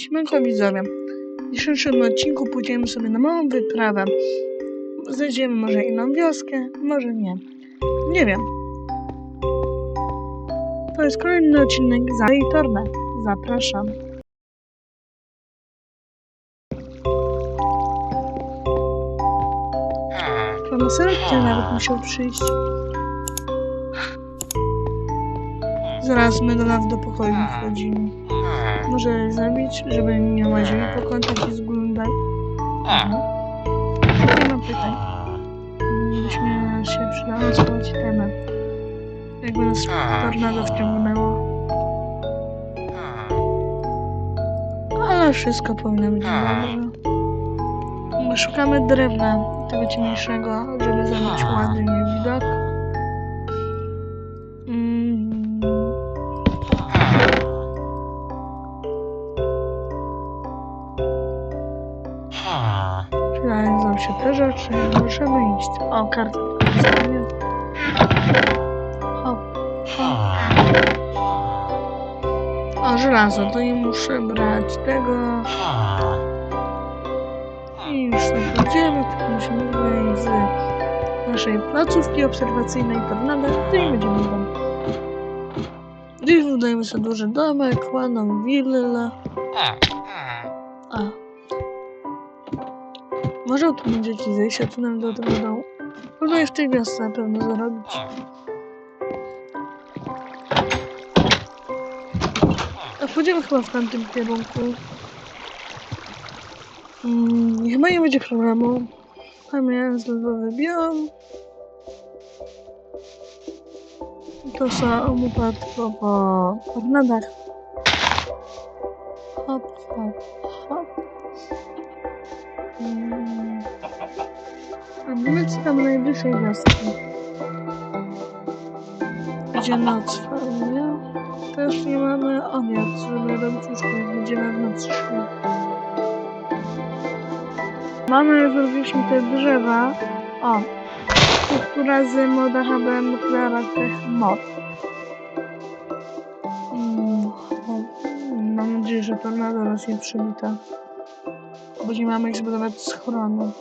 Siemanko widzowie. W dzisiejszym odcinku pójdziemy sobie na małą wyprawę. Znajdziemy może inną wioskę, może nie. Nie wiem. To jest kolejny odcinek za Torne. Zapraszam. Pan Serek nawet musiał przyjść. Zaraz my do nas do pokoju wchodzimy. Może zabić, żeby nie łazili po kątach i zglądali. Nie mam pytań. Byśmy się przydały spać temat. Jakby nas tornado wciągnęło. Ale wszystko powinno być dobrze. My szukamy drewna tego ciemniejszego, żeby zrobić ładny widok. Te rzeczy, możemy iść. O. Hop, hop. O, żelazo, to nie muszę brać tego. I już sobie pójdziemy, tylko musimy wyjść z naszej placówki obserwacyjnej to i będziemy tam. Dziś budujemy sobie duży domek, ładną willę. Może tu będzie jakieś zejście tunel do tego. Próbuję w tej wiosce na pewno zarobić. A pójdziemy chyba w tamtym kierunku. Mm, chyba nie będzie problemu. Tam jest lodowy biom. To są upadło po tornadach. Tam najbliższej wioski. Idzie noc fajnie. Też nie mamy obiad, żeby robić łóżko, jak będziemy w nocy szli. Mamy, zrobiliśmy te drzewa. O, która z moda HB Nuclear Tech Mod. Mm, mam nadzieję, że to nadal nas nie przywita. Bo nie mamy jak zbudować schronu.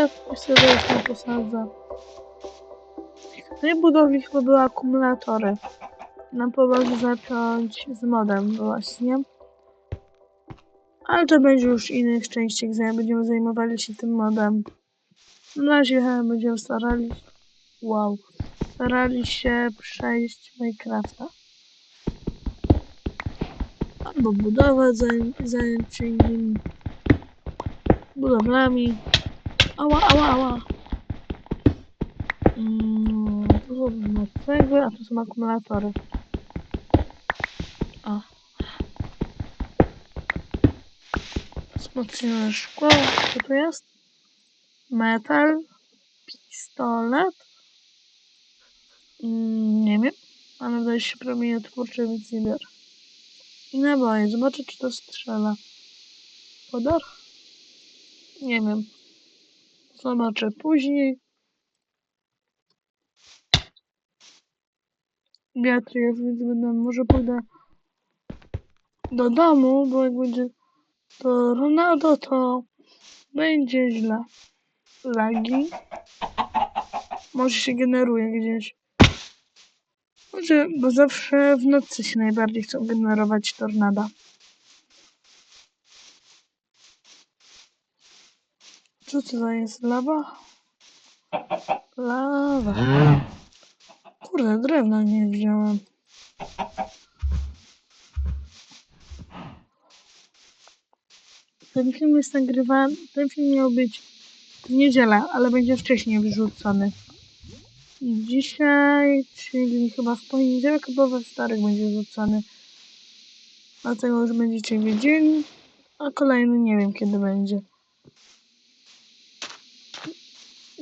Kwiatki sobie jeszcze posadzę. W tej budowli chyba były akumulatory. Nam pomogli zacząć z modem właśnie. Ale to będzie już innych częściach, zanim będziemy zajmowali się tym modem. Na razie chyba będziemy starali wow, starali się przejść Minecrafta. Albo budować, zaj- się innymi budowlami. Ała, ała, ała. Mm, tu są cegły, a tu są akumulatory. O. Wzmocnione szkło. Co tu jest? Metal. Pistolet. Mm, nie wiem. Ale wydaje się promieniotwórczy nic nie biorę. I naboje. Zobaczę, czy to strzela. Podar? Nie wiem. Zobaczę później. Wiatr jest, więc będę, może pójdę do domu, bo jak będzie to Ronaldo, to będzie źle. Lagi. Może się generuje gdzieś. Może, bo zawsze w nocy się najbardziej chcą generować tornada. Co to za jest? Lawa? Lawa. Kurde, drewna nie wziąłem. Ten film jest nagrywany, ten film miał być w niedzielę, ale będzie wcześniej wrzucony. Dzisiaj, czyli chyba w poniedziałek, albo we wtorek będzie wrzucony. Dlatego już będziecie wiedzieli, a kolejny nie wiem kiedy będzie.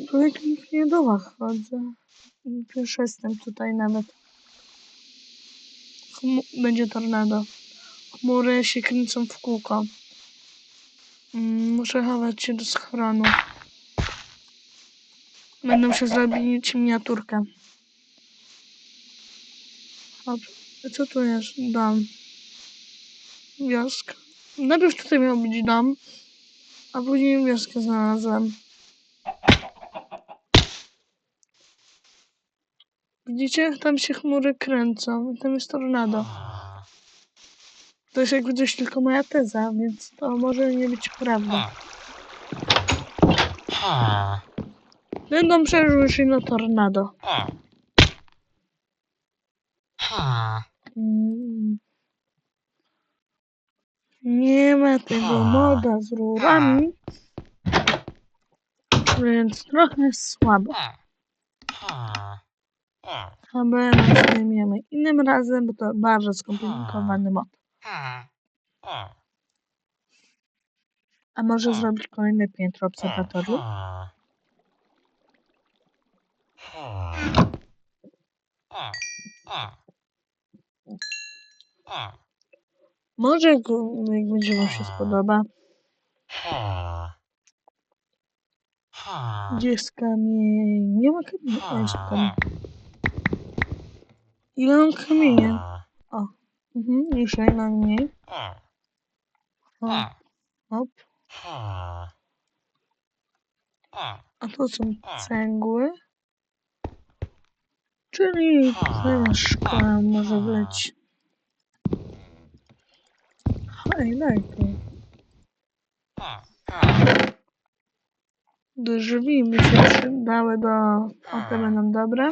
Po jakimś niedołach chodzę. Pierwszy jestem tutaj nawet. Chmu- będzie tornado. Chmury się kręcą w kółko. Mm, Muszę chować się do schronu. Będę musiał zrobić miniaturkę. co tu jest? Dom. Wioska. Najpierw tutaj miał być dom, a później wioskę znalazłem. Widzicie? Tam się chmury kręcą. i Tam jest tornado. To jest jakby coś tylko moja teza, więc to może nie być prawda. Dom przeżył się na tornado. Mm. Nie ma tego moda z rurami, więc trochę słabo. Ale zajmiemy innym razem, bo to bardzo skomplikowany mod. A. Może zrobić kolejne piętro obserwatorium? Może jak będzie wam się spodoba. Gdzie jest kamień? Nie ma kamienia. O. Ile mam kamienia? Mhm, już nie mam mniej. Hop, hop. A to są cegły. Czyli cała szkoła może wleć. Hej, daj tu. Drzwi by się przydały do... O, te będą dobre.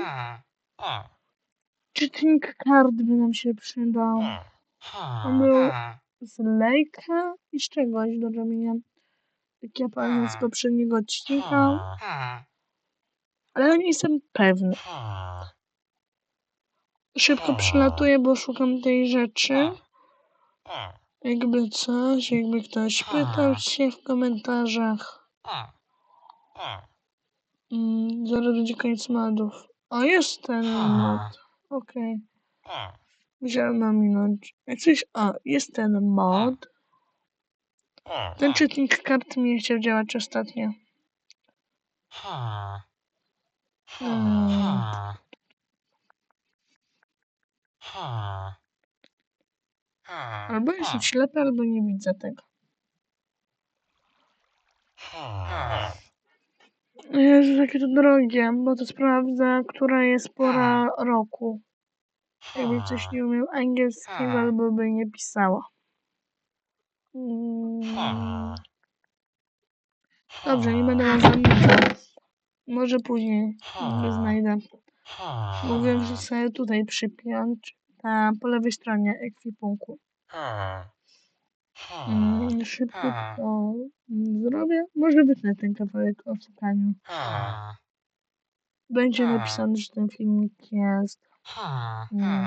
Czytnik kart by nam się przydał. On był z lejka i z czegoś do robienia. Jak ja pamiętam z poprzedniego odcinka. Ale ja nie jestem pewny. Szybko przylatuję, bo szukam tej rzeczy. Jakby coś, jakby ktoś pytał się w komentarzach. Mm, zaraz będzie koniec modów. O, jest ten mod. Okej. Musiałem naminąć. Jak coś... O, jest ten mod. Ten czytnik kart mi nie chciał działać ostatnio. Hmm. Albo jestem ślepy, albo nie widzę tego. Jezu, jakie to drogie, bo to sprawdza, która jest pora roku. Jakby coś nie umiał angielskiego, albo by nie pisało. Mm, Dobrze, nie będę was zanudzał. Może później go znajdę. Mówię, że sobie tutaj przypiąć. Na, po lewej stronie ekwipunku. Mm, szybko to zrobię. Może wytnę ten kawałek o szukaniu. Będzie napisane, że ten filmik jest mm,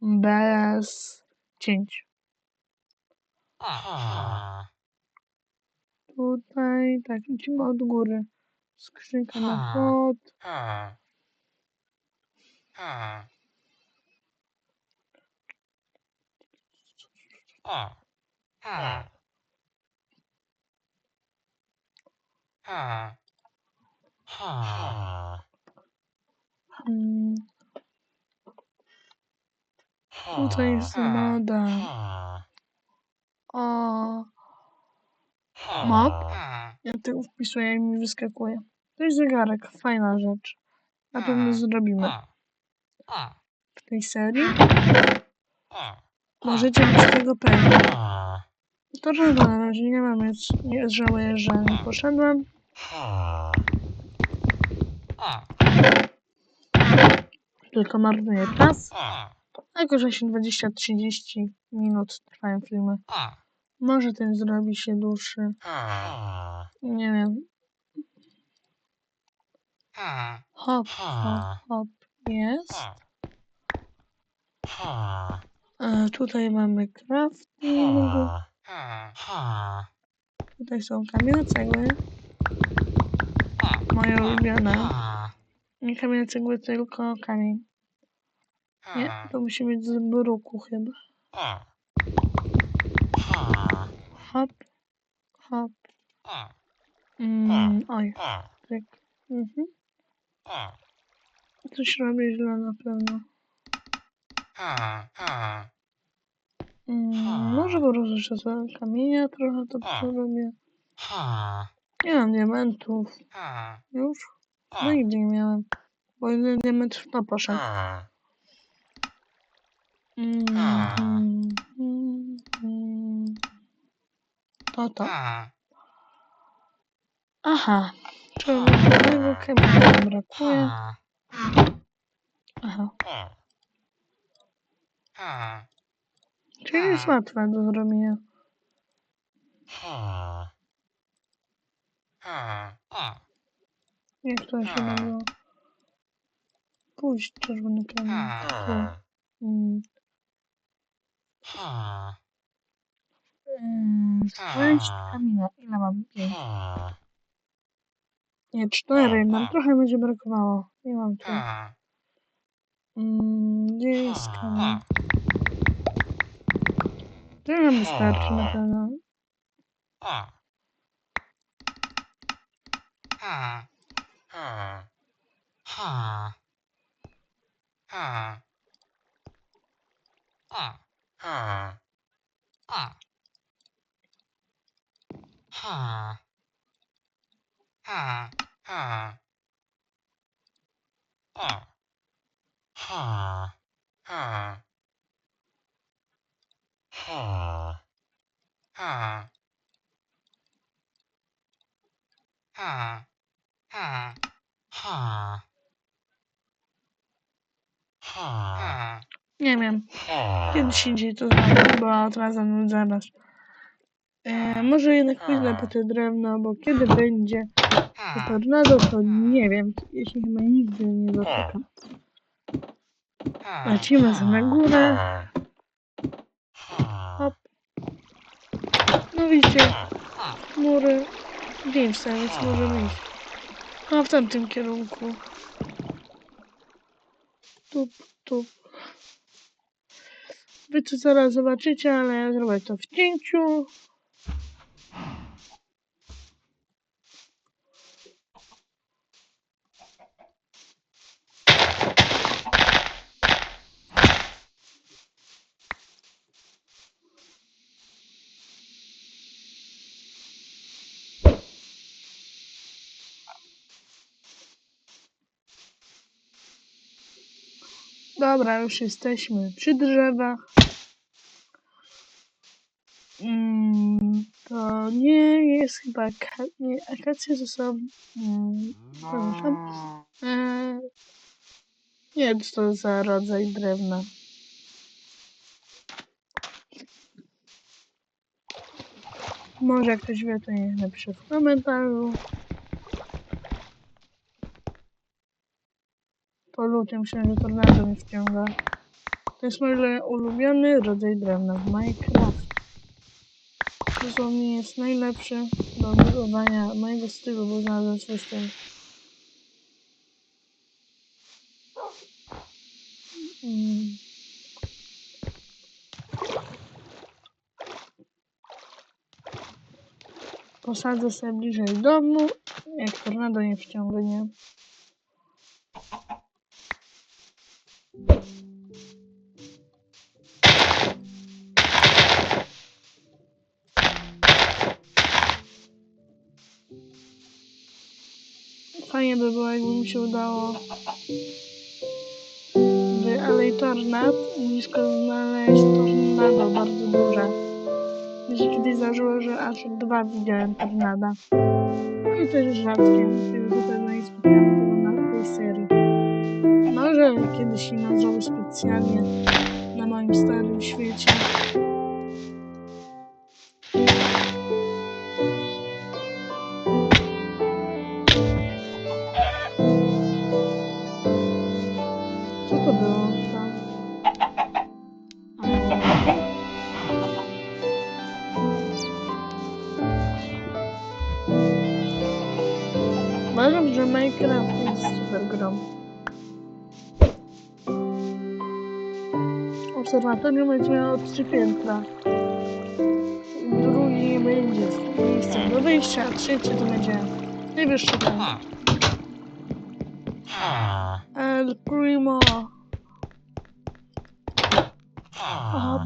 bez cięć. Tutaj, tak, idziemy od góry. Skrzynka na kod. Mm, tutaj jest moda. O, mop. Ja tego wpisuję i mi wyskakuje. To jest zegarek, fajna rzecz. Na pewno zrobimy w tej serii. Możecie być tego pewni. To żaden na razie nie mam, więc nie żałuję, że nie poszedłem. Tylko marnuję czas. A że się 20-30 minut trwają filmy. Może ten zrobi się dłuższy. Nie wiem. Hop, hop, hop. Jest. E, tutaj mamy crafting. Tutaj są kamienne cegły. Moje ulubione. Nie kamienne cegły, tylko kamień. Nie, to musi być z bruku chyba. Hop, hop. Mm, oj, tak. Mhm. Coś robię źle na pewno. Mm, może po prostu kamienia trochę to przerobię. Nie mam diamentów. Już? No nigdzie nie miałem. Bo jeden diament to poszedł. Mm, mm, mm. To to. Aha. Czerwonego kamienia nam brakuje. Aha. Czyli jest łatwe do zrobienia. Jak to się nazywa? Pójść czerwony kamień. Tu. Mm. Mm, Sześć kamienia. Ile mam? Pięć. Nie, cztery. Nam trochę będzie brakowało. Nie mam tu. Mm, Gdzie jest kamień? Tyle wystarczy na pewno. Ha. Ha. Ha. Ha. A. Ha. A. Ha. Ha. Ha. A. Ha. Ha. Ha. Ha. Ha. Nie wiem. Kiedyś indziej to zrobię, bo teraz zaraz. E, może jednak pójdę po te drewno, bo kiedy będzie to tornado, to nie wiem. Jeśli chyba nigdy nie doczekam. Lecimy sobie na górę. Hop. No widzicie, chmury. Wiem sobie, więc możemy iść. A w tamtym kierunku. Tup, tup. Wy to zaraz zobaczycie, ale ja zrobię to w cięciu. Dobra, już jesteśmy przy drzewach. Mm, to nie jest chyba nie, akacje to są. Mm. E, nie wiem, co to za rodzaj drewna. Może jak ktoś wie, to niech napisze w komentarzu. Po lutym że tornado mnie wciąga. To jest mój ulubiony rodzaj drewna w Minecraft. Dosłownie jest najlepszy do budowania mojego stylu, bo znalazłem swój styl. Mm. Posadzę sobie bliżej domu, jak tornado nie wciągnie. Fajnie by było, jakby mi się udało w Alej Tornad blisko znaleźć tornado bardzo duże. Mi się kiedyś zdarzyło, że aż dwa widziałem tornada. I to jest rzadkie. Nie spotkałem tego na tej serii. Może kiedyś inna zrobię specjalnie na moim starym świecie. Obserwatorium będzie miało trzy piętra. Drugi będzie miejscem do wyjścia, a trzeci to będzie najwyższy piętro. El Primo. Hop.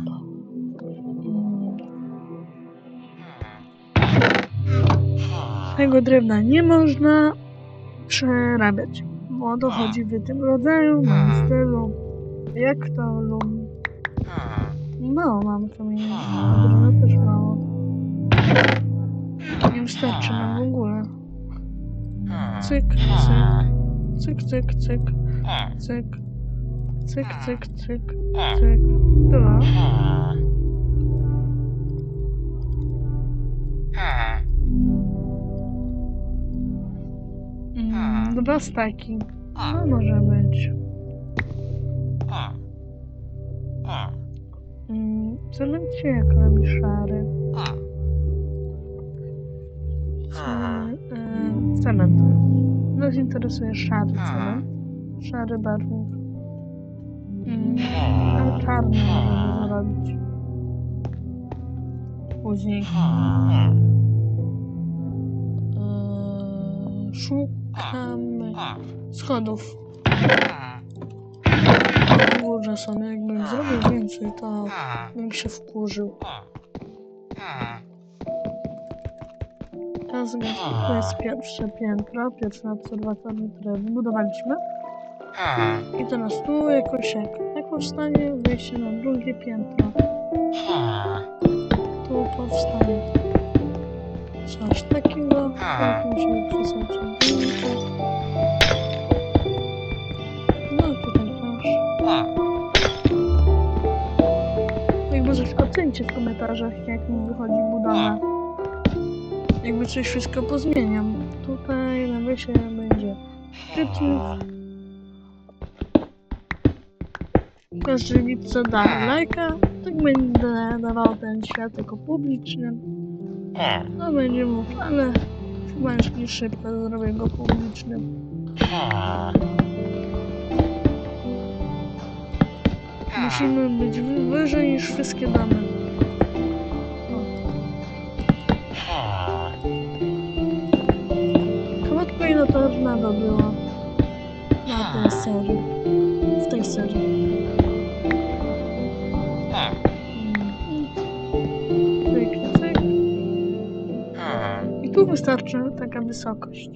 Tego drewna nie można przerabiać, bo dochodzi w tym rodzaju, mam stylu, jak to lub Mało mam w sumie. Drona też mało. Nie wystarczy nam w ogóle. Cyk, cyk. Cyk, cyk, cyk. Cyk. Cyk, cyk, cyk. Cyk. Dwa. Mm, dwa staki. No może być. Się jak robi szary. Cement. E, cement. Nas interesuje szary cement. Szary barwnik. Mm, ale czarny możemy zrobić. Później. E, szukamy schodów. Górze są. Jakbym zrobił więcej, to bym się wkurzył. Teraz to jest pierwsze piętro, pierwszy obserwatorium, które wybudowaliśmy. I teraz tu jakoś jak, jak powstanie wejście na drugie piętro. Tu powstanie coś takiego, tak musimy przesadzić. Ocencie w komentarzach, jak mi wychodzi budowa. Jakby coś wszystko pozmieniam. Tutaj na wysie będzie szczytnik. Każdy widz co da lajka, tak będę dawał ten świat jako publiczny. No będzie mógł, ale chyba już szybko zrobię go publicznym. Musimy być wy- wyżej niż wszystkie domy. Krótko ile tornado było na tej serii. W tej serii. Mm. Cyk, cyk. I tu wystarczy taka wysokość.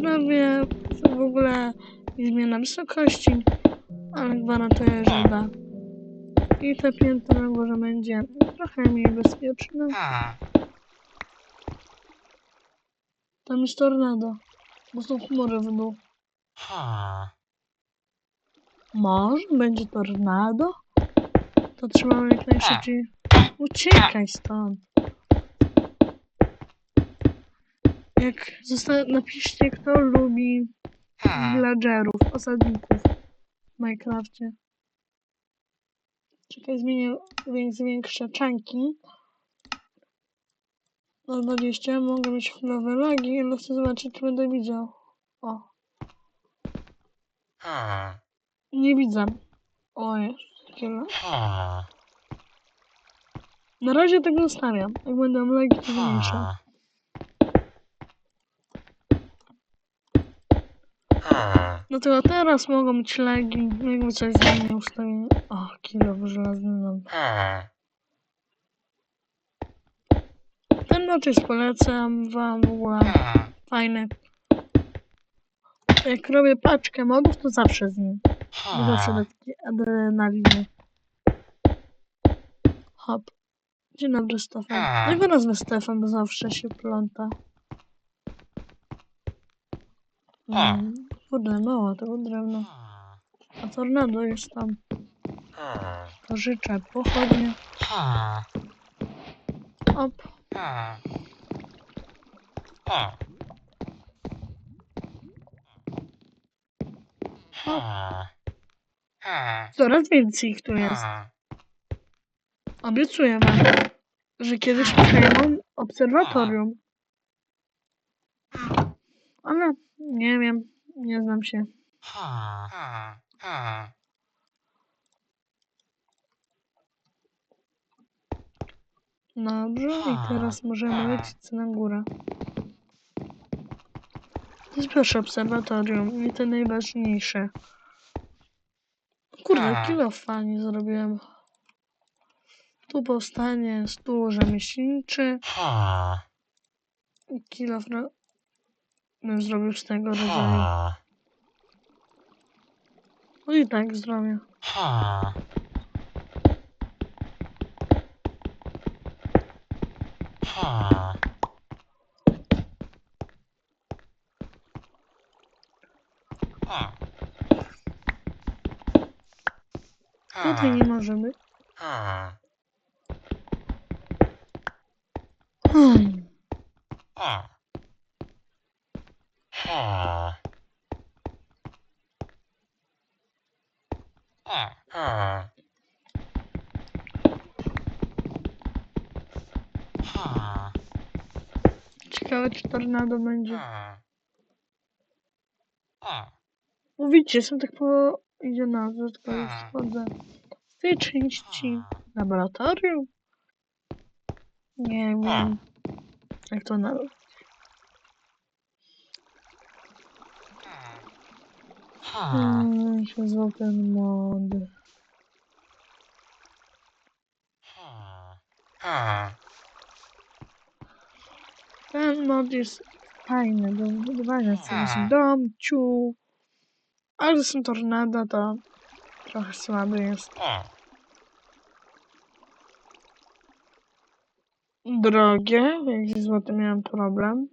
Prawie w ogóle zmiana wysokości, ale gwarantuję, że da. I te piętro może będzie trochę mniej bezpieczne. Tam jest tornado, bo są chmury w dół. Może będzie tornado? To trzeba jak najszybciej uciekać stąd. Jak napiszcie, kto lubi villagerów, osadników w Minecrafcie. Czekaj, zmienię, więc zwiększę czanki. Na 20 mogę mieć chwilowe lagi, ale chcę zobaczyć, czy będę widział. O, nie widzę. O, jest. Chwilę. Na razie tego zostawiam. Jak będą lagi, to No to teraz mogą być lagi, jakby coś zmienił ustawienie. O, kilo żelazny nam. Ten motyw polecam wam w ogóle. Fajny. Jak robię paczkę modów, to zawsze z nim. Bo zawsze do takiej adrenaliny. Hop. Dzień dobry, Stefan. Jego nazwę Stefan, bo zawsze się pląta. Mm, kurde, mało tego drewna. A tornado jest tam. Pożyczę pochodnie. Hop. Coraz więcej ich tu jest. Obiecuję wam, że kiedyś przejmą obserwatorium. Ale nie wiem, nie znam się. Dobrze, i teraz możemy lecieć na górę. Zbierz obserwatorium i te najważniejsze. Kurde, kilo fajnie zrobiłem. Tu powstanie stół rzemieślniczy i kilo zrobił z tego rodzaju. No i tak zrobię. Tutaj nie może być. Hmm. Ciekawe, czy tornado będzie. Mówicie, są tak po... idzie na tylko już wchodzę. W tej części laboratorium? Nie wiem. Jak to nazwać? Hmm, się zwał ten mod. Ten mod jest fajny do budowania sobie domciu. Ale są tornada, to trochę słaby jest. Drogie, jak ze złotem miałem problem.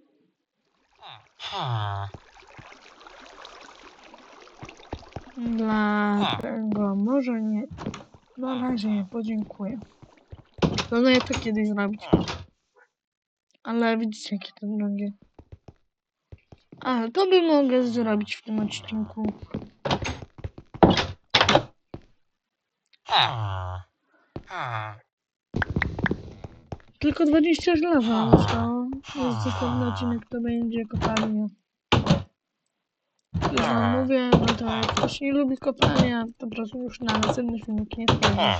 Dlatego może nie. Na razie nie podziękuję. Planuję to kiedyś zrobić. Ale widzicie jakie to drogie. Ale to by mogę zrobić w tym odcinku. Tylko 20 żelaza zostało. Jest następny odcinek, to będzie kopalnia. Wam mówię, no to jak ktoś nie lubi kopalnia, to po prostu już na następny filmik nie wpadnie.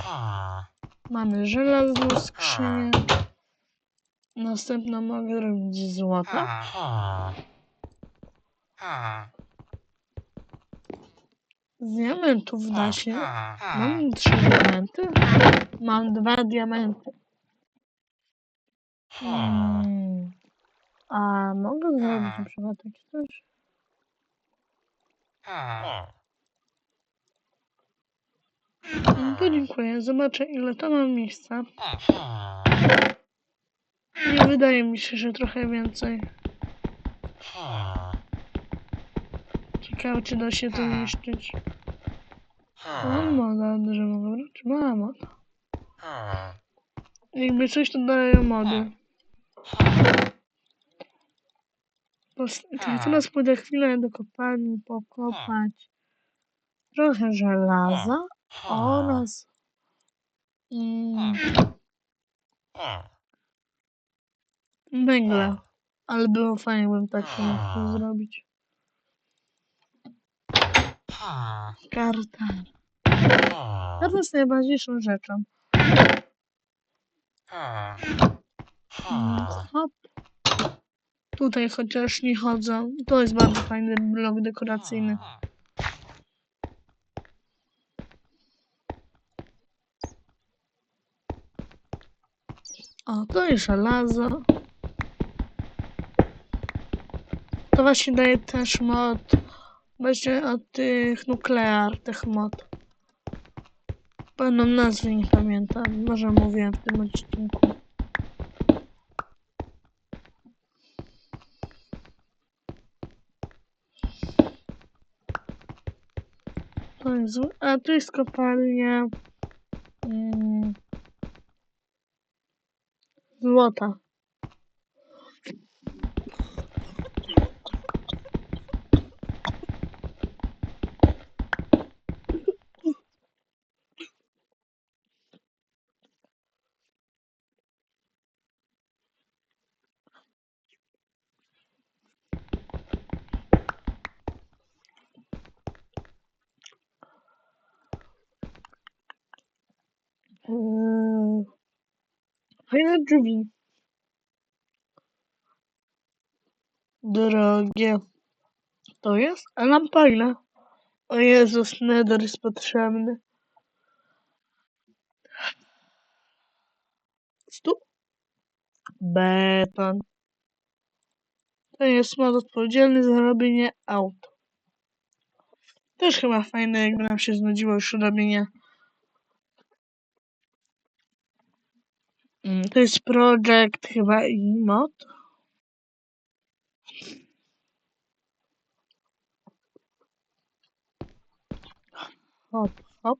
Mamy żelazną skrzynię. Następną mogę robić złota. Z diamentów da się. Mam trzy diamenty. Mam dwa diamenty. Hmm. A mogę zrobić na przykład takie coś? No to dziękuję. Zobaczę ile to mam miejsca. Nie wydaje mi się, że trochę więcej. Ciekawe czy da się to niszczyć. Mam moda, że mogę brać? Mam moda. Jakby coś to dają mody. To teraz pójdę chwilę do kopalni pokopać trochę żelaza. Oraz mm, węgla. Ale było fajnie, bym tak mógł zrobić. Karta. Karta jest najważniejszą rzeczą. Hop. Tutaj chociaż nie chodzą. To jest bardzo fajny blok dekoracyjny. O, to jest żelazo. To właśnie daje też mod. Właśnie od tych nuklear, tych mod. Pełną nazwę nie pamiętam. Może mówiłem w tym odcinku. A tu jest kopalnia mm, złota. Fajne drzwi. Drogie. To jest? A nam fajne. O Jezus, nether jest potrzebny. Stu. Beton. To jest mod odpowiedzialny za robienie aut. Też chyba fajne, jakby nam się znudziło już robienie. To jest projekt chyba i mod. Hop, hop.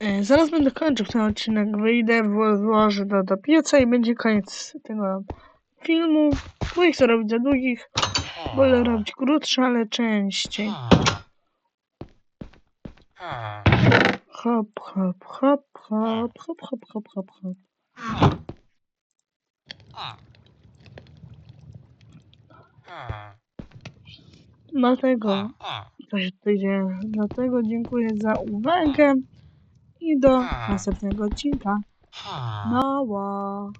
E, Zaraz będę kończył ten odcinek. Wyjdę, wło- włożę do, do pieca i będzie koniec tego filmu. Bo chcę robić za długich. Wolę robić krótsze, ale częściej. Hop, hop, hop, hop, hop, hop, hop, hop, hop. Dlatego tutaj dzieje. Dlatego dziękuję za uwagę i do następnego odcinka. Nała.